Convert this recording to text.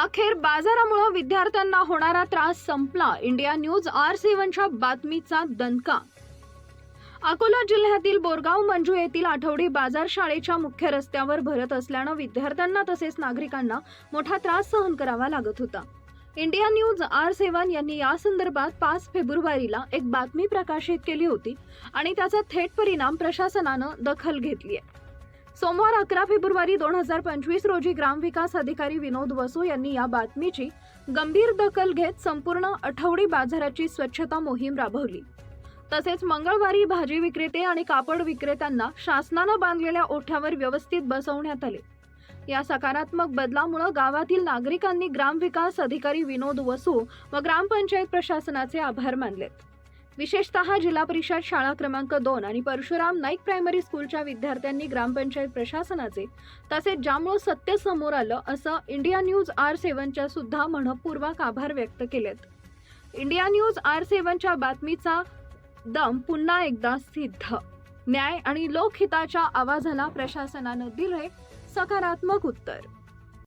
अखेर बाजारामुळे विद्यार्थ्यांना होणारा त्रास संपला. इंडिया न्यूज आर सेव्हनच्या बातमीचा दणका. अकोला जिल्ह्यातील बोरगाव मंजू येथील आठवडी बाजार शाळेच्या मुख्य रस्त्यावर भरत असल्यानं विद्यार्थ्यांना तसेच नागरिकांना मोठा त्रास सहन करावा लागत होता. इंडिया न्यूज आर सेवन यांनी या संदर्भात पाच फेब्रुवारीला एक बातमी प्रकाशित केली होती आणि त्याचा थेट परिणाम प्रशासनानं दखल घेतली आहे. सोमवार अकरा फेब्रुवारी दोन हजार पंचवीस रोजी ग्रामविकास अधिकारी विनोद वसू यांनी या बातमीची गंभीर दखल घेत संपूर्ण आठवडी बाजाराची स्वच्छता मोहीम राबवली. तसेच मंगळवारी भाजी विक्रेते आणि कापड विक्रेत्यांना शासनानं बांधलेल्या ओठ्यावर व्यवस्थित बसवण्यात आले. या सकारात्मक बदलामुळे गावातील नागरिकांनी ग्रामविकास अधिकारी विनोद वसू व ग्रामपंचायत प्रशासनाचे आभार मानलेत. विशेषतः जिल्हा परिषद शाळा क्रमांक दोन आणि परशुराम नाईक प्रायमरी स्कूलच्या विद्यार्थ्यांनी ग्रामपंचायत प्रशासनाचे तसेच ज्यामुळं सत्य समोर आलं असं इंडिया न्यूज आर सेव्हनच्या सुद्धा मनपूर्वक आभार व्यक्त केलेत. इंडिया न्यूज आर सेव्हनच्या बातमीचा दम पुन्हा एकदा सिद्ध. न्याय आणि लोकहिताच्या आवाजाला प्रशासनानं दिले सकारात्मक उत्तर.